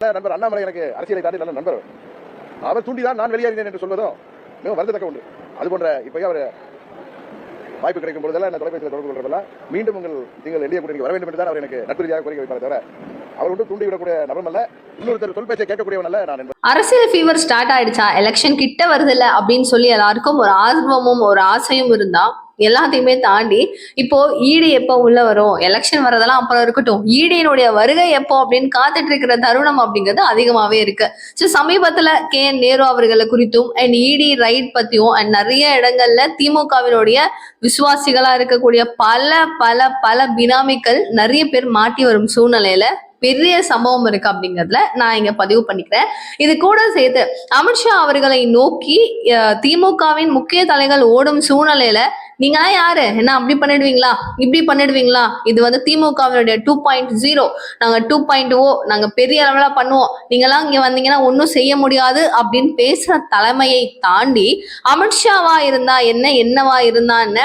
நண்பர் அண்ணாமலை எனக்கு அரசியலை தாண்டி நல்ல நண்பர். அவர் தூண்டிதான் நான் வெளியேறினேன் என்று சொல்வதும் மிகவும் வருந்தத்தக்க ஒன்று. அது போன்ற இப்போயே அவர் வாய்ப்பு கிடைக்கும் பொழுதெல்லாம் என்ன தொலைபேசியில் தொடர்பு கொள்றதெல்லாம் மீண்டும் உங்கள் நீங்கள் எளிய கூட்டணிக்கு வர வேண்டும் என்று தான் அவர் எனக்கு நட்பு ரீதியாக கோரிக்கை வைப்பார் தவிர அவர் ஒன்றும் தூண்டிவிடக்கூடிய நபரும் அல்ல இன்னொருத்தர் தொல்பேசியை கேட்கக்கூடியவன் அல்ல நான் அரசியல் ஃபீவர் ஸ்டார்ட் ஆயிடுச்சா? எலெக்ஷன் கிட்ட வருது இல்ல அப்படின்னு சொல்லி எல்லாருக்கும் ஒரு ஆர்வமும் ஒரு ஆசையும் இருந்தா எல்லாத்தையுமே தாண்டி இப்போ ஈடு எப்போ உள்ள வரும்? எலெக்ஷன் வரதெல்லாம் அப்புறம் இருக்கட்டும். ஈடியினுடைய வருகை எப்போ அப்படின்னு காத்துட்டு இருக்கிற தருணம் அப்படிங்கிறது அதிகமாவே இருக்கு. ஸோ சமீபத்துல கே. என். நேரு அவர்களை குறித்தும் அண்ட் இடி ரைட் பத்தியும் அண்ட் நிறைய இடங்கள்ல திமுகவினுடைய விசுவாசிகளா இருக்கக்கூடிய பல பல பல பினாமிகள் நிறைய பேர் மாட்டி வரும் சூழ்நிலையில பெரிய சம்பவம் இருக்கு அப்படிங்கறதுல நான் இங்க பதிவு பண்ணிக்கிறேன். இது கூட சேர்த்து அமித்ஷா அவர்களை நோக்கி திமுகவின் முக்கிய தலைகள் ஓடும் சூழ்நிலையில நீங்களாம் யாரு? என்ன அப்படி பண்ணிடுவீங்களா? இப்படி பண்ணிடுவீங்களா? இது வந்து திமுகவினுடைய டூ பாயிண்ட் ஜீரோ நாங்க டூ பாயிண்ட் ஓ நாங்க பெரிய அளவுல பண்ணுவோம். நீங்களாம் இங்க வந்தீங்கன்னா ஒன்றும் செய்ய முடியாது அப்படின்னு பேசுற தலைமையை தாண்டி அமித்ஷாவா இருந்தா என்ன என்னவா இருந்தான்னு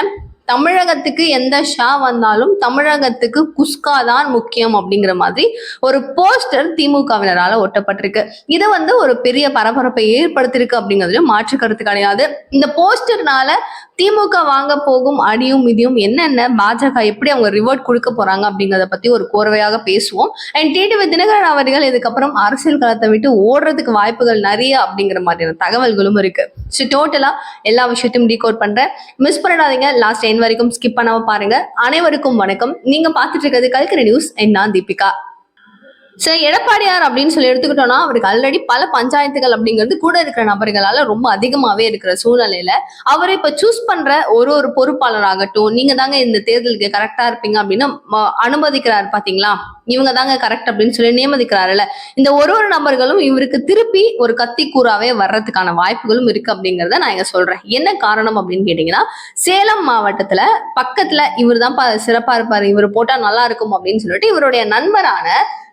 தமிழகத்துக்கு எந்த ஷா வந்தாலும் தமிழகத்துக்கு குஸ்கா தான் முக்கியம் அப்படிங்கிற மாதிரி ஒரு போஸ்டர் திமுகவினரால ஒட்டப்பட்டிருக்கு. இது வந்து ஒரு பெரிய பரபரப்பை ஏற்படுத்திருக்கு அப்படிங்கிறதுல மாற்று கருத்து கிடையாது. இந்த போஸ்டர்னால திமுக வாங்க போகும் அடியும் மிதியும் என்னென்ன பாஜக எப்படி அவங்க ரிவர்ட் கொடுக்க போறாங்க அப்படிங்கறத பத்தி ஒரு கோர்வையாக பேசுவோம். அண்ட் டிடிவி தினகரன் அவர்கள் இதுக்கப்புறம் அரசியல் களத்தை விட்டு ஓடுறதுக்கு வாய்ப்புகள் நிறைய அப்படிங்கிற மாதிரியான தகவல்களும் இருக்கு. ஸோ டோட்டலா எல்லா விஷயத்தையும் டீகோட் பண்றேன். மிஸ் பண்ணிடாதீங்க. லாஸ்ட் என் வரைக்கும் ஸ்கிப் பண்ணாம பாருங்க. அனைவருக்கும் வணக்கம். நீங்க பாத்துட்டு இருக்கிறது கல்கரை நியூஸ் என் நான் தீபிகா. சரி எடப்பாடியார் அப்படின்னு சொல்லி எடுத்துக்கிட்டோம்னா அவருக்கு ஆல்ரெடி பல பஞ்சாயத்துகள் அப்படிங்கிறது கூட இருக்கிற நபர்களால ரொம்ப அதிகமாவே இருக்கிற சூழ்நிலையில அவரை இப்ப சூஸ் பண்ற ஒரு ஒரு பொறுப்பாளராகட்டும் நீங்க தாங்க இந்த தேர்தலுக்கு கரெக்டா இருப்பீங்க அப்படின்னு ம- அனுமதிக்கிறார் பாத்தீங்களா? இவங்க தாங்க கரெக்ட் அப்படின்னு சொல்லி நியமதிக்கிறாருல்ல இந்த ஒரு ஒரு நபர்களும் இவருக்கு திருப்பி ஒரு கத்தி கூறாவே வர்றதுக்கான வாய்ப்புகளும் இருக்கு அப்படிங்கிறத நான் இங்க சொல்றேன். என்ன காரணம் அப்படின்னு கேட்டீங்கன்னா சேலம் மாவட்டத்துல பக்கத்துல இவர் தான் சிறப்பா இருப்பாரு இவர் போட்டா நல்லா இருக்கும் அப்படின்னு சொல்லிட்டு இவருடைய நண்பரான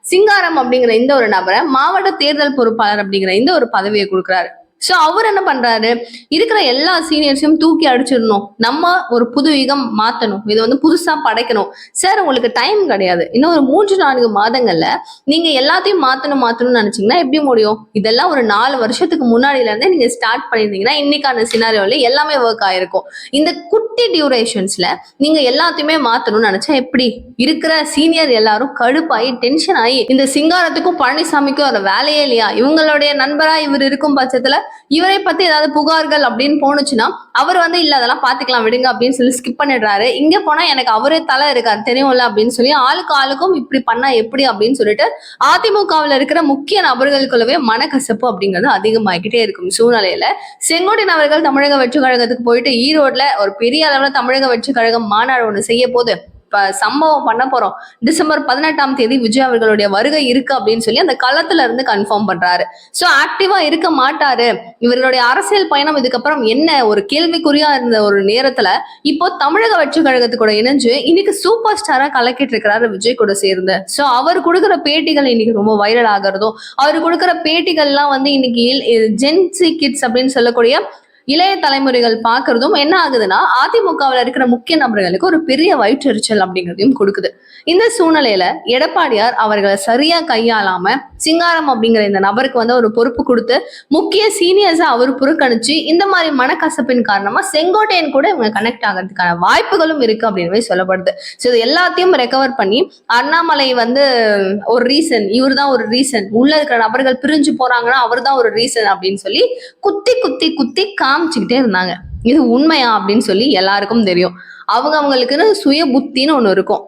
சிங்காரம் அப்படிங்கிற இந்த ஒரு நபரை மாவட்ட தேர்தல் பொறுப்பாளர் அப்படிங்கிற இந்த ஒரு பதவியை கொடுக்குறாரு. சோ அவர் என்ன பண்றாரு? இருக்கிற எல்லா சீனியர்ஸையும் தூக்கி அடிச்சிடணும். நம்ம ஒரு புது யுகம் மாத்தணும். இதை வந்து புதுசா படைக்கணும். சார் உங்களுக்கு டைம் கிடையாது. இன்னும் ஒரு மூன்று நான்கு மாதங்கள்ல நீங்க எல்லாத்தையும் மாத்தணும் மாத்தணும்னு நினைச்சீங்கன்னா எப்படி முடியும்? இதெல்லாம் ஒரு நாலு வருஷத்துக்கு முன்னாடில இருந்தே நீங்க ஸ்டார்ட் பண்ணியிருந்தீங்கன்னா இன்னைக்கான சினாரியோல எல்லாமே ஒர்க் ஆயிருக்கும். இந்த குட்டி டியூரேஷன்ஸ்ல நீங்க எல்லாத்தையுமே மாத்தணும்னு நினைச்சா எப்படி? இருக்கிற சீனியர் எல்லாரும் கழுப்பாயி டென்ஷன் ஆகி இந்த சிங்காரத்துக்கும் பழனிசாமிக்கும் ஒரு வேலையே இல்லையா? இவங்களுடைய நண்பரா இவர் இருக்கும் பட்சத்துல இவரை பத்தி ஏதாவது புகார்கள் அப்படின்னு போனுச்சுன்னா அவர் வந்து இல்ல அதெல்லாம் பாத்துக்கலாம் விடுங்க அப்படின்னு சொல்லி ஸ்கிப் பண்ணிடுறாரு. இங்க போனா எனக்கு அவரே தலை இருக்காரு தெரியும்ல அப்படின்னு சொல்லி ஆளுக்கு ஆளுக்கும் இப்படி பண்ணா எப்படி அப்படின்னு சொல்லிட்டு அதிமுகவில் இருக்கிற முக்கிய நபர்களுக்குள்ளவே மனக்கசப்பு அப்படிங்கிறது அதிகமாகிட்டே இருக்கும் சூழ்நிலையில. செங்கோட்டையன் அவர்கள் தமிழக வெற்றி கழகத்துக்கு போயிட்டு ஈரோட்ல ஒரு பெரிய அளவுல தமிழக வெற்றி கழகம் மாநாடு ஒண்ணு செய்ய போது சம்பவம் பண்ண போறோம். டிசம்பர் பதினெட்டாம் தேதி விஜய் அவர்களுடைய வருகை இருக்கு அப்படின்னு சொல்லி அந்த களத்துல இருந்து கன்ஃபார்ம் பண்றாரு. சோ ஆக்டிவா இருக்க மாட்டாரு. இவர்களுடைய அரசியல் பயணம் இதுக்கப்புறம் என்ன? ஒரு கேள்விக்குறியா இருந்த ஒரு நேரத்துல இப்போ தமிழக வெற்றி கழகத்து கூட இணைஞ்சு இன்னைக்கு சூப்பர் ஸ்டாரா கலக்கிட்டு இருக்கிறாரு விஜய் கூட சேர்ந்து. சோ அவர் கொடுக்குற பேட்டிகள் இன்னைக்கு ரொம்ப வைரல் ஆகிறதும் அவர் கொடுக்குற பேட்டிகள்லாம் வந்து இன்னைக்கு ஜென்சி கிட்ஸ் அப்படின்னு சொல்லக்கூடிய இளைய தலைமுறைகள் பார்க்கறதும் என்ன ஆகுதுன்னா அதிமுகவில் இருக்கிற முக்கிய நபர்களுக்கு ஒரு பெரிய வயிற்றெரிச்சல் அப்படிங்கிறதையும் கொடுக்குது. இந்த சூழ்நிலையில எடப்பாடியார் அவர்களை சரியா கையாளாம சிங்காரம் அப்படிங்கிற இந்த நபருக்கு வந்து ஒரு பொறுப்பு கொடுத்து முக்கிய சீனியர்ஸை அவர் புறக்கணிச்சு இந்த மாதிரி மனக்கசப்பின் காரணமா செங்கோட்டையன் கூட இவங்க கனெக்ட் ஆகிறதுக்கான வாய்ப்புகளும் இருக்கு அப்படின்னு சொல்லப்படுது. ஸோ இது எல்லாத்தையும் ரெக்கவர் பண்ணி அண்ணாமலை வந்து ஒரு ரீசன் இவர் தான் ஒரு ரீசன் உள்ள இருக்கிற நபர்கள் பிரிஞ்சு போறாங்கன்னா அவர் தான் ஒரு ரீசன் அப்படின்னு சொல்லி குத்தி குத்தி குத்தி காமிச்சுக்கிட்டே இருந்தாங்க. இது உண்மையா அப்படின்னு சொல்லி எல்லாருக்கும் தெரியும். அவங்க அவங்களுக்குன்னு சுய புத்தின்னு ஒண்ணு இருக்கும்.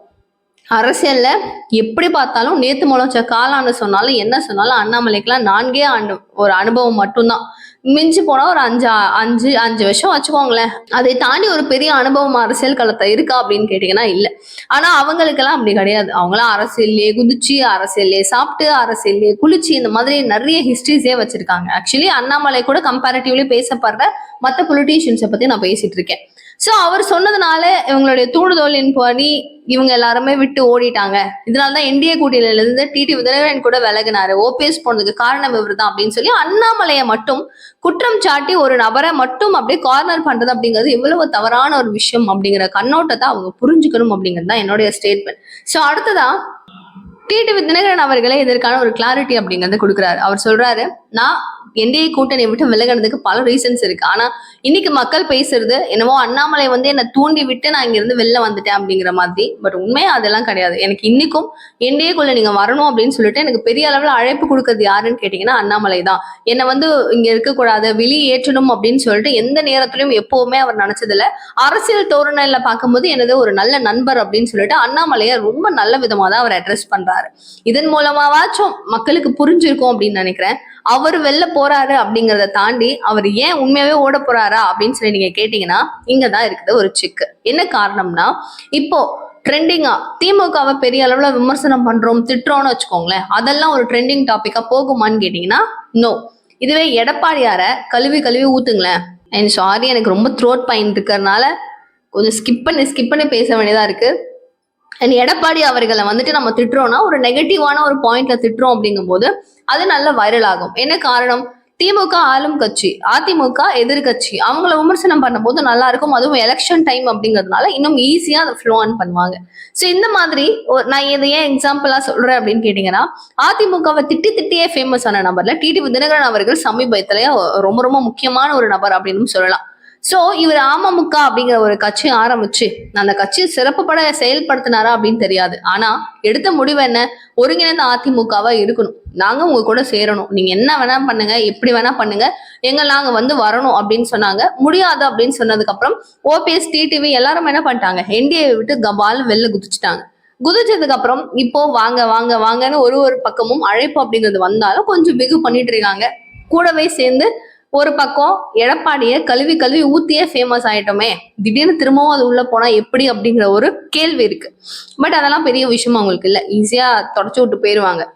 அரசியல்ல எப்படி பார்த்தாலும் நேத்து முளைச்ச காலான்னு சொன்னாலும் என்ன சொன்னாலும் அண்ணாமலைக்கெல்லாம் நான்கே ஆண்டு ஒரு அனுபவம் மட்டும்தான். மிஞ்சி போனா ஒரு அஞ்சு அஞ்சு அஞ்சு வருஷம் வச்சுக்கோங்களேன். அதை தாண்டி ஒரு பெரிய அனுபவம் அரசியல் களத்தை இருக்கா அப்படின்னு கேட்டீங்கன்னா இல்ல. ஆனா அவங்களுக்கெல்லாம் அப்படி கிடையாது. அவங்களாம் அரசியல்லே குதிச்சு அரசியல்லே சாப்பிட்டு அரசியல்லே குளிச்சு இந்த மாதிரி நிறைய ஹிஸ்டரிஸே வச்சிருக்காங்க. ஆக்சுவலி அண்ணாமலை கூட கம்பேரிட்டிவ்லி பேசப்படுற மற்ற பொலிட்டீஷியன்ஸை பத்தி நான் பேசிட்டு இருக்கேன். சோ அவர் சொன்னதுனால இவங்களுடைய தூண்டுதோலின் படி இவங்க எல்லாருமே விட்டு ஓடிட்டாங்க. இதனாலதான் என்டிஏ கூட்டணியில இருந்து டிடி உதயகரன் கூட விலகினாரு. ஓபிஎஸ் போனதுக்கு காரணம் இவர் தான் அப்படின்னு சொல்லி அண்ணாமலையை மட்டும் குற்றம் சாட்டி ஒரு நபரை மட்டும் அப்படியே கார்னர் பண்றது அப்படிங்கிறது எவ்வளவு தவறான ஒரு விஷயம் அப்படிங்கிற கண்ணோட்டத்தை அவங்க புரிஞ்சுக்கணும் அப்படிங்கிறது தான் என்னுடைய ஸ்டேட்மெண்ட் சோ அடுத்ததா டிடி தினகரன் அவர்களே இதற்கான ஒரு கிளாரிட்டி அப்படிங்கறத கொடுக்குறாரு. அவர் சொல்றாரு நான் என்டிஏ கூட்டணியை விட்டு விலகினதுக்கு பல ரீசன்ஸ் இருக்கு. ஆனா இன்னைக்கு மக்கள் பேசுறது என்னவோ அண்ணாமலை வந்து என்னை தூண்டி விட்டு நான் இங்கிருந்து வெளில வந்துட்டேன் அப்படிங்கிற மாதிரி. பட் உண்மையா அதெல்லாம் கிடையாது. எனக்கு இன்னைக்கும் என்டிஏக்குள்ள நீங்க வரணும் அப்படின்னு சொல்லிட்டு எனக்கு பெரிய அளவுல அழைப்பு கொடுக்கறது யாருன்னு கேட்டீங்கன்னா அண்ணாமலை தான். என்னை வந்து இங்க இருக்கக்கூடாது வெளியேற்றணும் அப்படின்னு சொல்லிட்டு எந்த நேரத்திலும் எப்பவுமே அவர் நினைச்சதுல அரசியல் தோரணையில பார்க்கும்போது எனது ஒரு நல்ல நண்பர் அப்படின்னு சொல்லிட்டு அண்ணாமலையை ரொம்ப நல்ல விதமா தான் அவர் அட்ரஸ் பண்றாரு. இதன் மூலமாவாச்சும் மக்களுக்கு புரிஞ்சிருக்கும் அப்படின்னு நினைக்கிறேன். அவர் வெளில போறாரு அப்படிங்கறத தாண்டி அவர் ஏன் உண்மையாவே ஓட போறாரா அப்படின்னு சொல்லி நீங்க கேட்டீங்கன்னா இங்கதான் இருக்குது ஒரு சிக்கு. என்ன காரணம்னா இப்போ ட்ரெண்டிங்கா திமுகவை பெரிய அளவுல விமர்சனம் பண்றோம் திட்டுறோம்னு வச்சுக்கோங்களேன் அதெல்லாம் ஒரு ட்ரெண்டிங் டாபிக்கா போகுமான்னு கேட்டீங்கன்னா நோ இதுவே எடப்பாடியார கழுவி கழுவி ஊத்துங்களேன். அண்ட் சாரி எனக்கு ரொம்ப த்ரோட் பைன் இருக்கிறதுனால கொஞ்சம் ஸ்கிப் பண்ணி ஸ்கிப் பண்ணி பேச வேண்டியதா இருக்கு. எடப்பாடி அவர்களை வந்துட்டு நம்ம திட்டுறோம்னா ஒரு நெகட்டிவான ஒரு பாயிண்ட்ல திட்டுறோம் அப்படிங்கும்போது அது நல்ல வைரல் ஆகும். என்ன காரணம்? திமுக ஆளும் கட்சி அதிமுக எதிர்கட்சி அவங்கள விமர்சனம் பண்ணும்போது நல்லா இருக்கும். அதுவும் எலெக்ஷன் டைம் அப்படிங்கிறதுனால இன்னும் ஈஸியா அதை ஃப்ளோ ஆன் பண்ணுவாங்க. ஸோ இந்த மாதிரி ஒரு- நான் இதை ஏன் எக்ஸாம்பிளா சொல்றேன் அப்படின்னு கேட்டீங்கன்னா அதிமுகவை திட்டி திட்டியே ஃபேமஸ் ஆன நபர்ல டிடிவி தினகரன் அவர்கள் சமீபத்திலேயே ரொம்ப ரொம்ப முக்கியமான ஒரு நபர் அப்படின்னு சொல்லலாம். சோ இவர் அமமுக அப்படிங்கிற ஒரு கட்சி ஆரம்பிச்சு அந்த கட்சியை சிறப்புப்பட செயல்படுத்தினாரா அப்படின்னு தெரியாது. ஆனா எடுத்த முடிவு என்ன? ஒருங்கிணைந்த அதிமுகவா இருக்கணும். நாங்க உங்க கூட சேரணும். நீங்க என்ன வேணா பண்ணுங்க எப்படி வேணா பண்ணுங்க. எங்க நாங்க வந்து வரணும் அப்படின்னு சொன்னாங்க. முடியாது அப்படின்னு சொன்னதுக்கு அப்புறம் ஓபிஎஸ் டிடிவி எல்லாரும் என்ன பண்ணிட்டாங்க? என்டிஏ விட்டு கபால் வெளில குதிச்சுட்டாங்க. குதிச்சதுக்கு அப்புறம் இப்போ வாங்க வாங்க வாங்கன்னு ஒரு ஒரு பக்கமும் அழைப்பு அப்படிங்கிறது வந்தாலும் கொஞ்சம் பிகு பண்ணிட்டு இருக்காங்க. கூடவே சேர்ந்து ஒரு பக்கம் எடப்பாடிய கழுவி கழுவி ஊத்தியே ஃபேமஸ் ஆயிட்டோமே. திடீர்னு திரும்பவும் அது உள்ள போனா எப்படி அப்படிங்கிற ஒரு கேள்வி இருக்கு. பட் அதெல்லாம் பெரிய விஷயம் அவங்களுக்கு இல்ல. ஈஸியா தொடச்சு விட்டு போயிருவாங்க.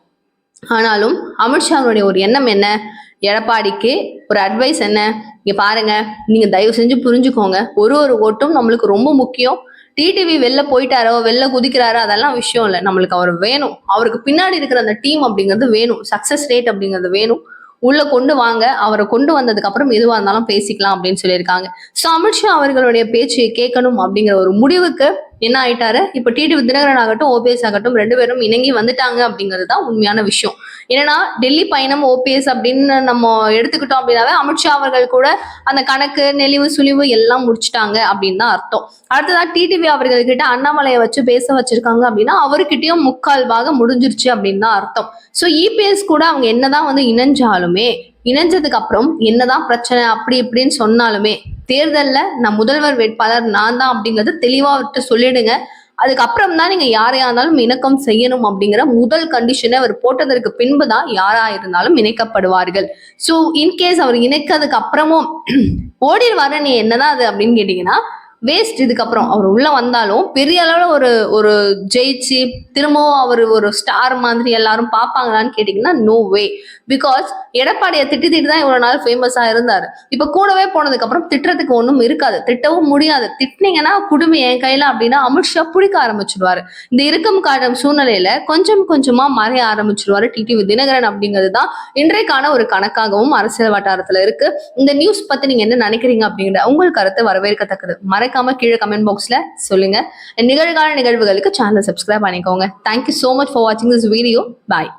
ஆனாலும் அமித்ஷாவுடைய ஒரு எண்ணம் என்ன? எடப்பாடிக்கு ஒரு அட்வைஸ் என்ன? இங்க பாருங்க நீங்க தயவு செஞ்சு புரிஞ்சுக்கோங்க. ஒரு ஒரு ஓட்டும் நம்மளுக்கு ரொம்ப முக்கியம். டிடிவி வெளில போயிட்டாரோ வெளில குதிக்கிறாரோ அதெல்லாம் விஷயம் இல்லை. நம்மளுக்கு அவர் வேணும். அவருக்கு பின்னாடி இருக்கிற அந்த டீம் அப்படிங்கிறது வேணும். சக்சஸ் ரேட் அப்படிங்கிறது வேணும். உள்ள கொண்டு வாங்க. அவரை கொண்டு வந்ததுக்கு அப்புறம் எதுவா இருந்தாலும் பேசிக்கலாம் அப்படின்னு சொல்லியிருக்காங்க. ஸோ அமித்ஷா அவர்களுடைய பேச்சு கேட்கணும் அப்படிங்கிற ஒரு முடிவுக்கு என்ன ஆயிட்டாரு? இப்ப டிடிவி தினகரன் ஆகட்டும் ஓபிஎஸ் ஆகட்டும் ரெண்டு பேரும் இணங்கி வந்துட்டாங்க அப்படிங்கிறது தான் உண்மையான விஷயம். என்னன்னா டெல்லி பயணம் ஓபிஎஸ் அப்படின்னு நம்ம எடுத்துக்கிட்டோம் அப்படின்னாவே அமித்ஷா அவர்கள் கூட அந்த கணக்கு நெளிவு சுழிவு எல்லாம் முடிச்சிட்டாங்க அப்படின்னு தான் அர்த்தம். அடுத்ததா டிடிவி அவர்கள் கிட்ட அண்ணாமலையை வச்சு பேச வச்சிருக்காங்க அப்படின்னா அவர்கிட்டயும் முக்கால் பாக முடிஞ்சிருச்சு அப்படின்னு தான் அர்த்தம். ஸோ இபிஎஸ் கூட அவங்க என்னதான் வந்து இணைஞ்சாலுமே இணைஞ்சதுக்கு அப்புறம் என்னதான் பிரச்சனை அப்படி இப்படின்னு சொன்னாலுமே தேர்தல்ல நான் முதல்வர் வேட்பாளர் நான் தான் அப்படிங்கறது தெளிவா விட்டு சொல்லிடுங்க. அதுக்கப்புறம் தான் நீங்க யாரையா இருந்தாலும் இணக்கம் செய்யணும் அப்படிங்கிற முதல் கண்டிஷனை அவர் போட்டதற்கு பின்பு தான் யாரா இருந்தாலும் இணைக்கப்படுவார்கள். ஸோ இன்கேஸ் அவர் இணைக்கிறதுக்கு அப்புறமும் ஓடிடுவாரு நீ என்னதான் அது அப்படின்னு கேட்டீங்கன்னா வேஸ்ட் இதுக்கப்புறம் அவர் உள்ள வந்தாலும் பெரிய அளவுல ஒரு ஒரு ஜெயிச்சு திரும்பவும் அவர் ஒரு ஸ்டார் மாதிரி எல்லாரும் பார்ப்பாங்களான்னு கேட்டீங்கன்னா நோ வே பிகாஸ் எடப்பாடியை திட்டி திட்டி தான் இவ்வளவு நாள் ஃபேமஸா இருந்தாரு. இப்ப கூடவே போனதுக்கு அப்புறம் திட்டுறதுக்கு ஒண்ணும் இருக்காது. திட்டவும் முடியாது. திட்டினீங்கன்னா குடும்பம் என் கையில அப்படின்னா அமித்ஷா பிடிக்க ஆரம்பிச்சிடுவாரு இந்த இருக்கும் காலம் சூழ்நிலையில கொஞ்சம் கொஞ்சமா மறைய ஆரம்பிச்சிருவாரு டிடிவி தினகரன் அப்படிங்கிறது தான் இன்றைக்கான ஒரு கணக்காகவும் அரசியல் வட்டாரத்துல இருக்கு. இந்த நியூஸ் பத்தி நீங்க என்ன நினைக்கிறீங்க அப்படிங்கிற உங்கள் கருத்து வரவேற்கத்தக்கது. மறக்காம கீழே கமெண்ட் பாக்ஸ்ல சொல்லுங்க. நிகழ்கால நிகழ்வுகளுக்கு சேனலை சப்ஸ்கிரைப் பண்ணிக்கோங்க. Thank you so much for வாட்சிங் திஸ் வீடியோ பாய்